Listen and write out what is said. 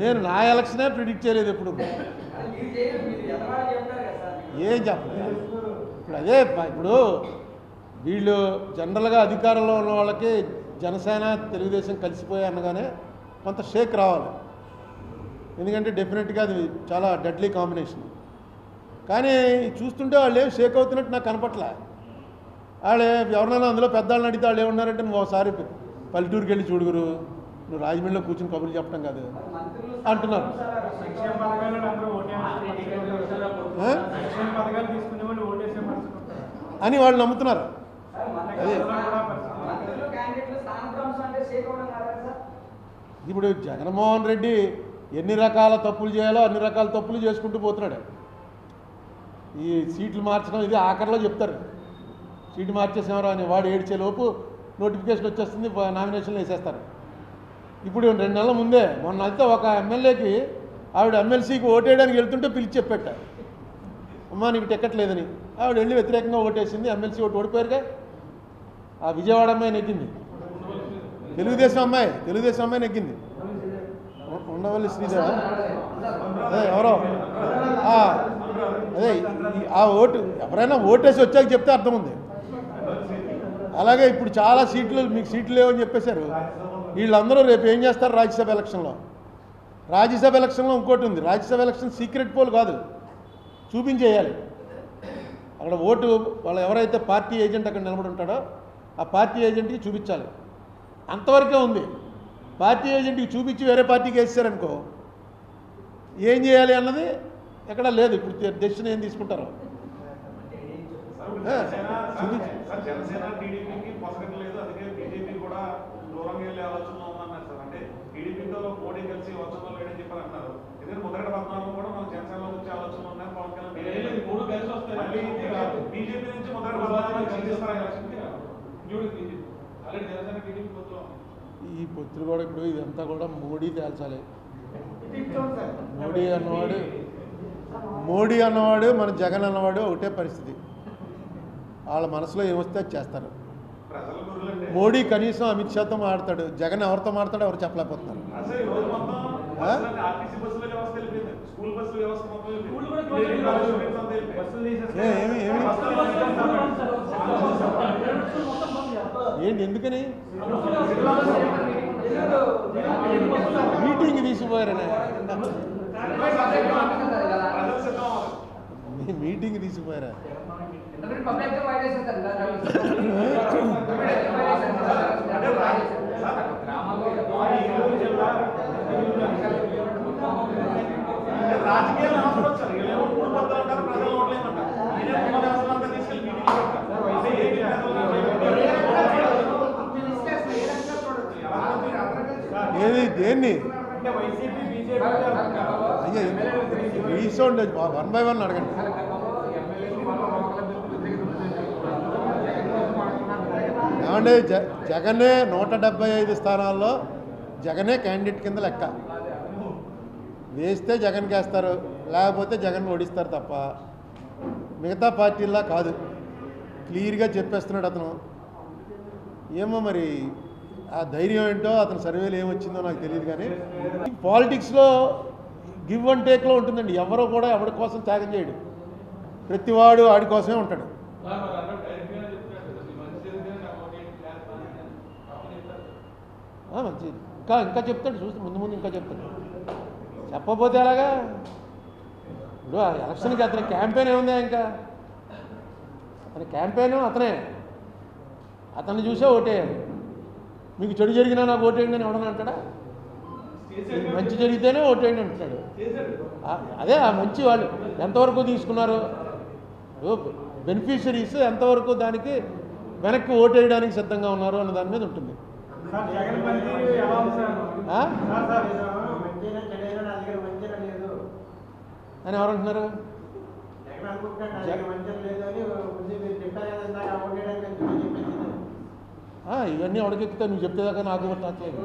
నేను నా ఎలక్షనే ప్రిడిక్ట్ చేయలేదు ఎప్పుడు. ఏం చెప్పలేదు ఇప్పుడు అదే ఇప్పుడు వీళ్ళు జనరల్గా అధికారంలో ఉన్న వాళ్ళకి జనసేన తెలుగుదేశం కలిసిపోయి అనగానే కొంత షేక్ రావాలి. ఎందుకంటే డెఫినెట్గా అది చాలా డెడ్లీ కాంబినేషన్. కానీ చూస్తుంటే వాళ్ళు ఏం షేక్ అవుతున్నట్టు నాకు కనపట్లే. వాళ్ళు ఎవరినైనా అందులో పెద్దవాళ్ళని అడిగితే వాళ్ళు ఏమన్నారంటే నువ్వు ఒకసారి పల్లెటూరుకి వెళ్ళి చూడుగురు. నువ్వు రాజమండ్రిలో కూర్చుని కబుర్లు చెప్పడం కాదు. అంటున్నారు. అని వాళ్ళు నమ్ముతున్నారు. అదే. ఇప్పుడు జగన్మోహన్ రెడ్డి ఎన్ని రకాల తప్పులు చేయాలో అన్ని రకాల తప్పులు చేసుకుంటూ పోతున్నాడు. ఈ సీట్లు మార్చడం ఇది ఆఖరిలో చెప్తారు. సీటు మార్చేసేవారు అని వాడు ఏడ్చే లోపు నోటిఫికేషన్ వచ్చేస్తుంది నామినేషన్లు వేసేస్తారు. ఇప్పుడు రెండు నెలల ముందే మొన్న అయితే ఒక ఎమ్మెల్యేకి ఆవిడ ఎమ్మెల్సీకి ఓటేయడానికి వెళ్తుంటే పిలిచి చెప్పేట అమ్మా నీకు టికెట్ లేదని. ఆవిడ వెళ్ళి వ్యతిరేకంగా ఓటేసింది ఎమ్మెల్సీ ఓటు ఓడిపోయారుగా. ఆ విజయవాడ అమ్మాయి నెగ్గింది. తెలుగుదేశం అమ్మాయి తెలుగుదేశం అమ్మాయి నెగ్గింది. ఉండవల్లి శ్రీదేవ. అదే ఎవరో? అదే ఆ ఓటు ఎవరైనా ఓటేసి వచ్చాక చెప్తే అర్థం ఉంది. అలాగే ఇప్పుడు చాలా సీట్లు మీకు సీట్లు లేవని చెప్పేశారు. వీళ్ళందరూ రేపు ఏం చేస్తారు రాజ్యసభ ఎలక్షన్లో? రాజ్యసభ ఎలక్షన్లో ఇంకోటి ఉంది. రాజ్యసభ ఎలక్షన్ సీక్రెట్ పోల్ కాదు. చూపించేయాలి. అక్కడ ఓటు వాళ్ళు ఎవరైతే పార్టీ ఏజెంట్ అక్కడ నిలబడి ఉంటాడో ఆ పార్టీ ఏజెంట్కి చూపించాలి. అంతవరకే ఉంది. పార్టీ ఏజెంట్కి చూపించి వేరే పార్టీకి వేసారనుకో ఏం చేయాలి అన్నది ఎక్కడ లేదు. ఇప్పుడు డెసిషన్ ఏం తీసుకుంటారు? చూపించి మళ్ళీ బీజేపీ నుంచి మొదటి ఈ పొత్తులు కూడా ఇప్పుడు ఇదంతా కూడా మోడీ తేల్చాలి. మోడీ అన్నవాడు మోడీ అన్నవాడు మన జగన్ అన్నవాడు ఒకటే పరిస్థితి. వాళ్ళ మనసులో ఏమొస్తే చేస్తారు. మోడీ కనీసం అమిత్ షాతో మాడతాడు జగన్ ఎవరితో మాడతాడో ఎవరు చెప్పలేకపోతున్నారు. ఏంటి ఎందుకని మీటింగ్. మీ మీటింగ్ తీసుకుపోయారా పబ్లిక్ ఏది? అయ్యా రీసౌండ్ వన్ బై వన్ అడగండి. ఏమంటే జ జగనే నూట డెబ్బై ఐదు స్థానాల్లో జగనే క్యాండిడేట్ కింద లెక్క. వేస్తే జగన్కి వేస్తారు లేకపోతే జగన్ ఓడిస్తారు తప్ప. మిగతా పార్టీల్లా కాదు. క్లియర్గా చెప్పేస్తున్నాడు అతను. ఏమో మరి? ఆ ధైర్యం ఏంటో అతని సర్వేలు ఏమొచ్చిందో నాకు తెలియదు కానీ పాలిటిక్స్లో గివ్ అండ్ టేక్లో ఉంటుందండి. ఎవరో కూడా ఎవరి కోసం త్యాగం చేయడు. ప్రతివాడు ఆడి కోసమే ఉంటాడు. మంచిది. ఇంకా ఇంకా చెప్తాడు చూస్తే ముందు ముందు ఇంకా చెప్తాడు. చెప్పబోతే ఎలాగా? ఇప్పుడు ఎలక్షన్కి అతని క్యాంపెయిన్ ఏముందా ఇంకా? అతని క్యాంపెయిన్ అతనే. అతన్ని చూసే ఓటేయాలి మీకు చెడు జరిగినా నాకు ఓటేయండి అని ఎవడన్నా అంటాడా? మంచి జరిగితేనే ఓటేయండి అంటున్నాడు. అదే ఆ మంచి వాళ్ళు ఎంతవరకు తీసుకున్నారు బెనిఫిషరీస్ ఎంతవరకు దానికి వెనక్కి ఓటేయడానికి సిద్ధంగా ఉన్నారు అన్న దాని మీద ఉంటుంది. అని ఎవరంటున్నారు జగన్ ఇవన్నీ ఎవడికెక్కితే నువ్వు చెప్తేదాకా నాకు గుర్తు రావట్లేదు